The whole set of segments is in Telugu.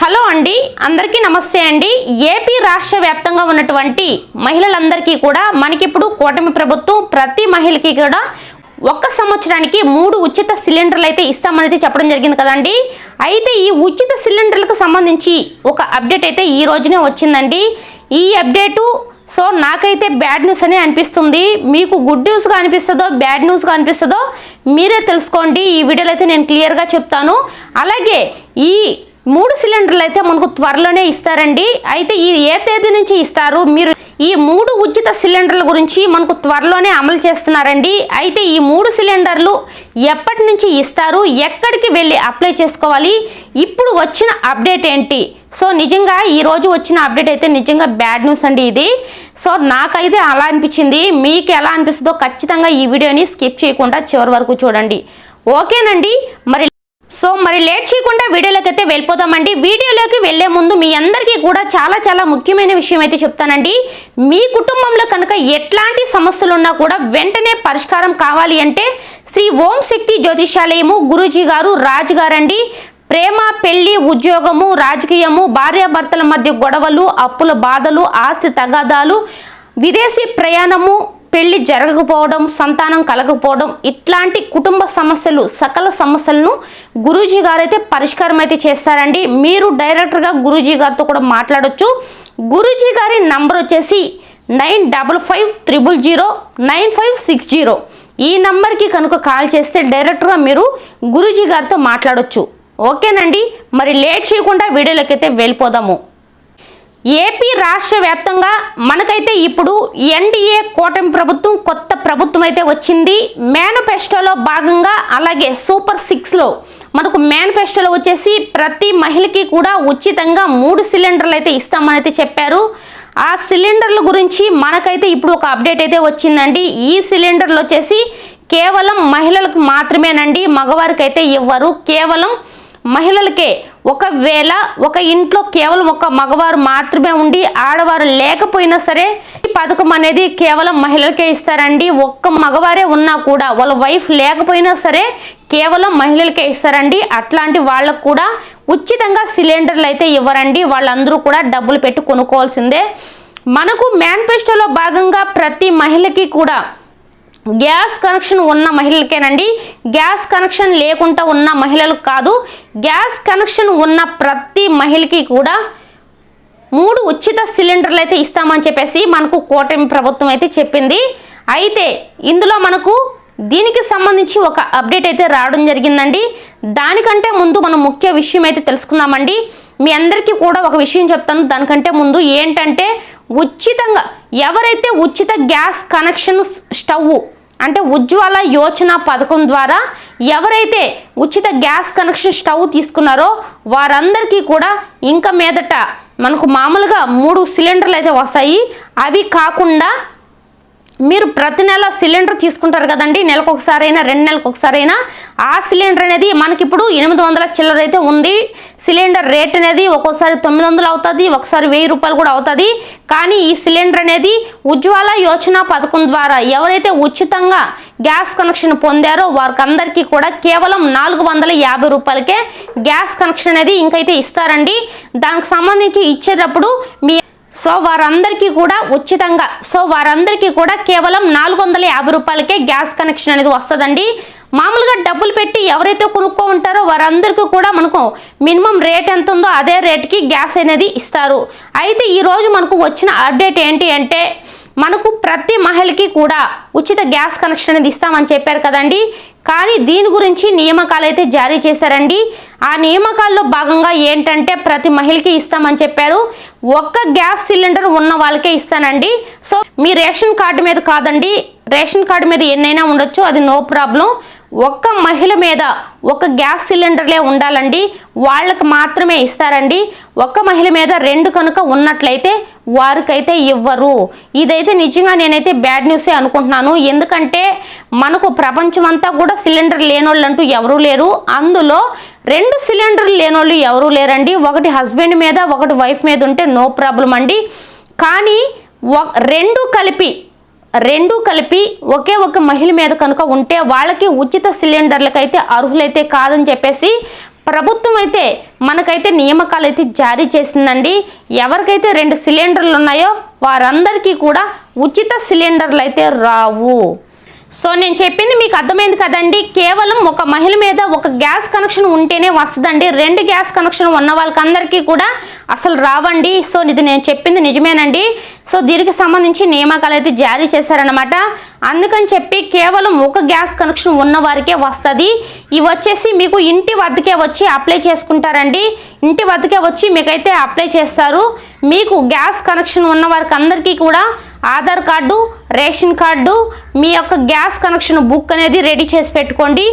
హలో అండి అందరికీ నమస్తే అండి. ఏపీ రాష్ట్ర వ్యాప్తంగా ఉన్నటువంటి మహిళలందరికీ కూడా మనకిప్పుడు కూటమి ప్రభుత్వం ప్రతి మహిళకి కూడా ఒక్క సంవత్సరానికి మూడు ఉచిత సిలిండర్లు అయితే ఇస్తామనేది చెప్పడం జరిగింది కదండి. అయితే ఈ ఉచిత సిలిండర్లకు సంబంధించి ఒక అప్డేట్ అయితే ఈ రోజునే వచ్చిందండి. ఈ అప్డేటు సో నాకైతే బ్యాడ్ న్యూస్ అనే అనిపిస్తుంది. మీకు గుడ్ న్యూస్గా అనిపిస్తుందో బ్యాడ్ న్యూస్గా అనిపిస్తుందో మీరే తెలుసుకోండి. ఈ వీడియోలో అయితే నేను క్లియర్గా చెప్తాను. అలాగే ఈ మూడు సిలిండర్లు అయితే మనకు త్వరలోనే ఇస్తారండి. అయితే ఈ ఏ తేదీ నుంచి ఇస్తారు? మీరు ఈ మూడు ఉచిత సిలిండర్ల గురించి మనకు త్వరలోనే అమలు చేస్తున్నారండి. అయితే ఈ మూడు సిలిండర్లు ఎప్పటి నుంచి ఇస్తారు? ఎక్కడికి వెళ్ళి అప్లై చేసుకోవాలి? ఇప్పుడు వచ్చిన అప్డేట్ ఏంటి? సో నిజంగా ఈరోజు వచ్చిన అప్డేట్ అయితే నిజంగా బ్యాడ్ న్యూస్ అండి ఇది. సో నాకైతే అలా అనిపించింది. మీకు ఎలా అనిపిస్తుందో ఖచ్చితంగా ఈ వీడియోని స్కిప్ చేయకుండా చివరి వరకు చూడండి. ఓకేనండి. మరి సో మరి లేట్ చేయకుండా వీడియోలోకి అయితే వెళ్ళిపోదామండి. వీడియోలోకి వెళ్ళే ముందు మీ అందరికీ కూడా చాలా చాలా ముఖ్యమైన విషయం అయితే చెప్తానండి. మీ కుటుంబంలో కనుక ఎట్లాంటి సమస్యలు ఉన్నా కూడా వెంటనే పరిష్కారం కావాలి అంటే శ్రీ ఓం శక్తి జ్యోతిషాలయము గురూజీ గారు రాజు గారండి. ప్రేమ పెళ్ళి ఉద్యోగము రాజకీయము భార్యాభర్తల మధ్య గొడవలు అప్పుల బాధలు ఆస్తి తగాదాలు విదేశీ ప్రయాణము పెళ్ళి జరగకపోవడం సంతానం కలగకపోవడం ఇట్లాంటి కుటుంబ సమస్యలు సకల సమస్యలను గురూజీ గారైతే పరిష్కారం అయితే చేస్తారండి. మీరు డైరెక్టర్గా గురూజీ గారితో కూడా మాట్లాడచ్చు. గురూజీ గారి నంబర్ వచ్చేసి nine double five triple zero nine five six zero. ఈ నంబర్కి కనుక కాల్ చేస్తే డైరెక్ట్గా మీరు గురూజీ గారితో మాట్లాడొచ్చు. ఓకేనండి? మరి లేట్ చేయకుండా వీడియోలోకి అయితే వెళ్ళిపోదాము. ఏపీ రాష్ట్ర వ్యాప్తంగా మనకైతే ఇప్పుడు ఎన్డీఏ కూటమి ప్రభుత్వం కొత్త ప్రభుత్వం అయితే వచ్చింది. మేనిఫెస్టోలో భాగంగా అలాగే సూపర్ సిక్స్లో మనకు మేనిఫెస్టోలో వచ్చేసి ప్రతి మహిళకి కూడా ఉచితంగా మూడు సిలిండర్లు అయితే ఇస్తామని అయితే చెప్పారు. ఆ సిలిండర్ల గురించి మనకైతే ఇప్పుడు ఒక అప్డేట్ అయితే వచ్చిందండి. ఈ సిలిండర్లు వచ్చేసి కేవలం మహిళలకు మాత్రమేనండి మగవారికి అయితే ఇవ్వరు. కేవలం మహిళలకే ఒకవేళ ఒక ఇంట్లో కేవలం ఒక మగవారు మాత్రమే ఉండి ఆడవారు లేకపోయినా సరే ఈ పథకం అనేది కేవలం మహిళలకే ఇస్తారండి. ఒక్క మగవారే ఉన్నా కూడా వాళ్ళ వైఫ్ లేకపోయినా సరే కేవలం మహిళలకే ఇస్తారండి. అట్లాంటి వాళ్ళకు కూడా ఉచితంగా సిలిండర్లు అయితే ఇవ్వరండి. వాళ్ళందరూ కూడా డబ్బులు పెట్టి కొనుక్కోవాల్సిందే. మనకు మేనిఫెస్టోలో భాగంగా ప్రతి మహిళకి కూడా గ్యాస్ కనెక్షన్ ఉన్న మహిళలకేనండి. గ్యాస్ కనెక్షన్ లేకుండా ఉన్న మహిళలకు కాదు. గ్యాస్ కనెక్షన్ ఉన్న ప్రతి మహిళకి కూడా మూడు ఉచిత సిలిండర్లు అయితే ఇస్తామని చెప్పేసి మనకు కూటమి ప్రభుత్వం అయితే చెప్పింది. అయితే ఇందులో మనకు దీనికి సంబంధించి ఒక అప్డేట్ అయితే రావడం జరిగిందండి. దానికంటే ముందు మనం ముఖ్య విషయం అయితే తెలుసుకుందామండి. మీ అందరికీ కూడా ఒక విషయం చెప్తాను. దానికంటే ముందు ఏంటంటే ఉచితంగా ఎవరైతే ఉచిత గ్యాస్ కనెక్షన్ స్టవ్ అంటే ఉజ్వల యోచన పథకం ద్వారా ఎవరైతే ఉచిత గ్యాస్ కనెక్షన్ స్టవ్ తీసుకున్నారో వారందరికీ కూడా ఇంకా మీదట మనకు మామూలుగా మూడు సిలిండర్లు అయితే వస్తాయి. అవి కాకుండా మీరు ప్రతి నెల సిలిండర్ తీసుకుంటారు కదండి. నెలకు ఒకసారైనా రెండు నెలలకు ఒకసారైనా ఆ సిలిండర్ అనేది మనకి ఇప్పుడు ఎనిమిది వందల చిల్లర అయితే ఉంది. సిలిండర్ రేట్ అనేది ఒక్కోసారి తొమ్మిది వందలు అవుతుంది ఒకసారి వెయ్యి రూపాయలు కూడా అవుతుంది. కానీ ఈ సిలిండర్ అనేది ఉజ్వల యోచన పథకం ద్వారా ఎవరైతే ఉచితంగా గ్యాస్ కనెక్షన్ పొందారో వారికి అందరికీ కూడా కేవలం నాలుగు వందల యాభై రూపాయలకే గ్యాస్ కనెక్షన్ అనేది ఇంకైతే ఇస్తారండి. దానికి సంబంధించి ఇచ్చేటప్పుడు మీ సో వారందరికీ కూడా ఉచితంగా సో వారందరికీ కూడా కేవలం నాలుగు వందల యాభై రూపాయలకే గ్యాస్ కనెక్షన్ అనేది వస్తుందండి. మామూలుగా డబ్బులు పెట్టి ఎవరైతే కొనుక్కో ఉంటారో వారందరికీ కూడా మనకు మినిమం రేట్ ఎంత ఉందో అదే రేట్కి గ్యాస్ అనేది ఇస్తారు. అయితే ఈరోజు మనకు వచ్చిన అప్డేట్ ఏంటి అంటే మనకు ప్రతి మహిళకి కూడా ఉచిత గ్యాస్ కనెక్షన్ అనేది ఇస్తామని చెప్పారు కదండి. కానీ దీని గురించి నియామకాలు అయితే జారీ చేశారండి. ఆ నియామకాల్లో భాగంగా ఏంటంటే ప్రతి మహిళకి ఇస్తామని చెప్పారు. ఒక్క గ్యాస్ సిలిండర్ ఉన్న వాళ్ళకే ఇస్తానండి. సో మీ రేషన్ కార్డు మీద కాదండి. రేషన్ కార్డు మీద ఎన్నైనా ఉండొచ్చు అది నో ప్రాబ్లం. ఒక్క మహిళ మీద ఒక గ్యాస్ సిలిండర్లే ఉండాలండి. వాళ్ళకి మాత్రమే ఇస్తారండి. ఒక్క మహిళ మీద రెండు కనుక ఉన్నట్లయితే వారికైతే ఇవ్వరు. ఇదైతే నిజంగా నేనైతే బ్యాడ్ న్యూసే అనుకుంటున్నాను. ఎందుకంటే మనకు ప్రపంచం అంతా కూడా సిలిండర్ లేనోళ్ళంటూ ఎవరూ లేరు. అందులో రెండు సిలిండర్లు లేనోళ్ళు ఎవరూ లేరండి. ఒకటి హస్బెండ్ మీద ఒకటి వైఫ్ మీద ఉంటే నో ప్రాబ్లం అండి. కానీ రెండు కలిపి రెండు కలిపి ఒకే ఒక మహిళ మీద కనుక ఉంటే వాళ్ళకి ఉచిత సిలిండర్లకైతే అర్హులైతే కాదని చెప్పేసి ప్రభుత్వం అయితే మనకైతే నియామకాలు అయితే జారీ చేసిందండి. ఎవరికైతే రెండు సిలిండర్లు ఉన్నాయో వారందరికీ కూడా ఉచిత సిలిండర్లు అయితే రావు. సో నేను చెప్పింది మీకు అర్థమైంది కదండి. కేవలం ఒక మహిళ మీద ఒక గ్యాస్ కనెక్షన్ ఉంటేనే వస్తుందండి. రెండు గ్యాస్ కనెక్షన్ ఉన్న వాళ్ళకందరికీ కూడా అసలు రావండి. సో ఇది నేను చెప్పింది నిజమేనండి. సో దీనికి సంబంధించి నియామకాలు అయితే జారీ చేశారనమాట అందుకని చెప్పి కేవలం ఒక గ్యాస్ కనెక్షన్ ఉన్న వారికే వస్తుంది. ఇవి వచ్చేసి మీకు ఇంటి వద్దకే వచ్చి అప్లై చేసుకుంటారండి. ఇంటి వద్దకే వచ్చి మీకైతే అప్లై చేస్తారు. మీకు గ్యాస్ కనెక్షన్ ఉన్న వారికి అందరికీ కూడా ఆధార్ కార్డు రేషన్ కార్డు మీ యొక్క గ్యాస్ కనెక్షన్ బుక్ అనేది రెడీ చేసి పెట్టుకోండి.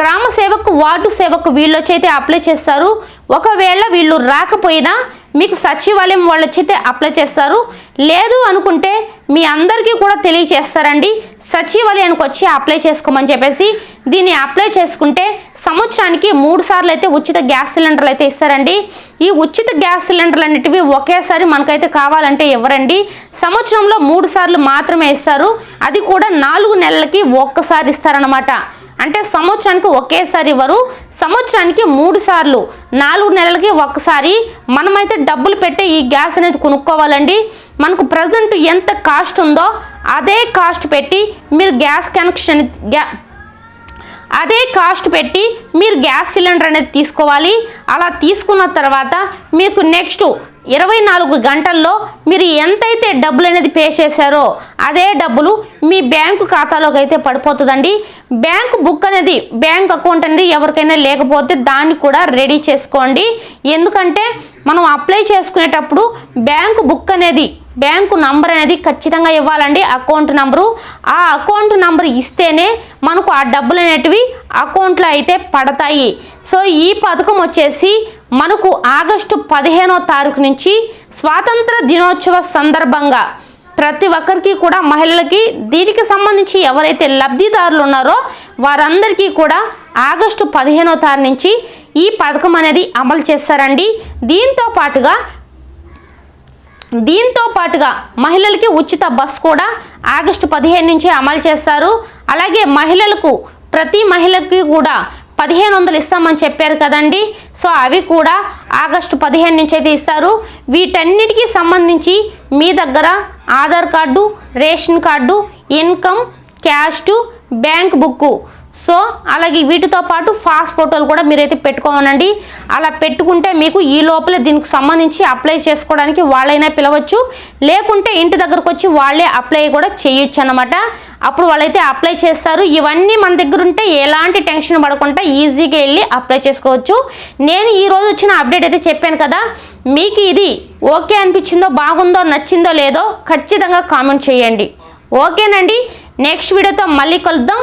గ్రామ సేవకు వార్డు సేవకు వీళ్ళు వచ్చి అయితే అప్లై చేస్తారు. ఒకవేళ వీళ్ళు రాకపోయినా మీకు సచివాలయం వాళ్ళు వచ్చి అయితే అప్లై చేస్తారు. లేదు అనుకుంటే మీ అందరికీ కూడా తెలియచేస్తారండి. సచివాలయానికి వచ్చి అప్లై చేసుకోమని చెప్పేసి దీన్ని అప్లై చేసుకుంటే సంవత్సరానికి మూడు సార్లు అయితే ఉచిత గ్యాస్ సిలిండర్లు అయితే ఇస్తారండి. ఈ ఉచిత గ్యాస్ సిలిండర్లు అనేటివి ఒకేసారి మనకైతే కావాలంటే ఇవ్వరండి సంవత్సరంలో మూడు సార్లు మాత్రమే ఇస్తారు. అది కూడా నాలుగు నెలలకి ఒక్కసారి ఇస్తారనమాట అంటే సంవత్సరానికి ఒకేసారి ఇవ్వరు. సంవత్సరానికి మూడు సార్లు నాలుగు నెలలకి ఒక్కసారి మనమైతే డబ్బులు పెట్టే ఈ గ్యాస్ అనేది కొనుక్కోవాలండి. మనకు ప్రజెంట్ ఎంత కాస్ట్ ఉందో అదే కాస్ట్ పెట్టి మీరు గ్యాస్ కనెక్షన్ గ్యా అదే కాస్ట్ పెట్టి మీరు గ్యాస్ సిలిండర్ అనేది తీసుకోవాలి. అలా తీసుకున్న తర్వాత మీకు నెక్స్ట్ ఇరవై నాలుగు గంటల్లో మీరు ఎంతైతే డబ్బులు అనేది పే చేశారో అదే డబ్బులు మీ బ్యాంకు ఖాతాలోకి అయితే పడిపోతుందండి. బ్యాంక్ బుక్ అనేది బ్యాంక్ అకౌంట్ అనేది ఎవరికైనా లేకపోతే దాన్ని కూడా రెడీ చేసుకోండి. ఎందుకంటే మనం అప్లై చేసుకునేటప్పుడు బ్యాంకు బుక్ అనేది బ్యాంకు నంబర్ అనేది ఖచ్చితంగా ఇవ్వాలండి. Account number. ఆ అకౌంట్ నంబర్ ఇస్తేనే మనకు ఆ డబ్బులు అనేటివి అకౌంట్లో అయితే పడతాయి. సో ఈ పథకం వచ్చేసి మనకు ఆగస్టు పదిహేనో తారీఖు నుంచి స్వాతంత్ర దినోత్సవ సందర్భంగా ప్రతి ఒక్కరికి కూడా మహిళలకి దీనికి సంబంధించి ఎవరైతే లబ్ధిదారులు ఉన్నారో వారందరికీ కూడా ఆగస్టు పదిహేనో తారీఖు నుంచి ఈ పథకం అనేది అమలు చేస్తారండి. దీంతో పాటుగా దీంతో పాటుగా మహిళలకి ఉచిత బస్ కూడా ఆగస్టు పదిహేను నుంచి అమలు చేస్తారు. అలాగే మహిళలకు ప్రతి మహిళకి కూడా పదిహేను వందలు ఇస్తామని చెప్పారు కదండి. సో అవి కూడా ఆగస్టు పదిహేను నుంచి అయితే ఇస్తారు వీటన్నిటికీ సంబంధించి మీ దగ్గర Aadhaar card ration card income cash bank book so అలాగే వీటితో పాటు ఫాస్ట్ ఫోటోలు కూడా మీరైతే పెట్టుకోమనండి. అలా పెట్టుకుంటే మీకు ఈ లోపలే దీనికి సంబంధించి అప్లై చేసుకోవడానికి వాళ్ళైనా పిలవచ్చు. లేకుంటే ఇంటి దగ్గరకు వచ్చి వాళ్ళే అప్లై కూడా చేయొచ్చు అనమాట అప్పుడు వాళ్ళైతే అప్లై చేస్తారు. ఇవన్నీ మన దగ్గర ఉంటే ఎలాంటి టెన్షన్ పడకుండా ఈజీగా వెళ్ళి అప్లై చేసుకోవచ్చు. నేను ఈరోజు వచ్చిన అప్డేట్ అయితే చెప్పాను కదా. మీకు ఇది ఓకే అనిపించిందో బాగుందో నచ్చిందో లేదో ఖచ్చితంగా కామెంట్ చేయండి. ఓకేనండి. నెక్స్ట్ వీడియోతో మళ్ళీ కలుద్దాం.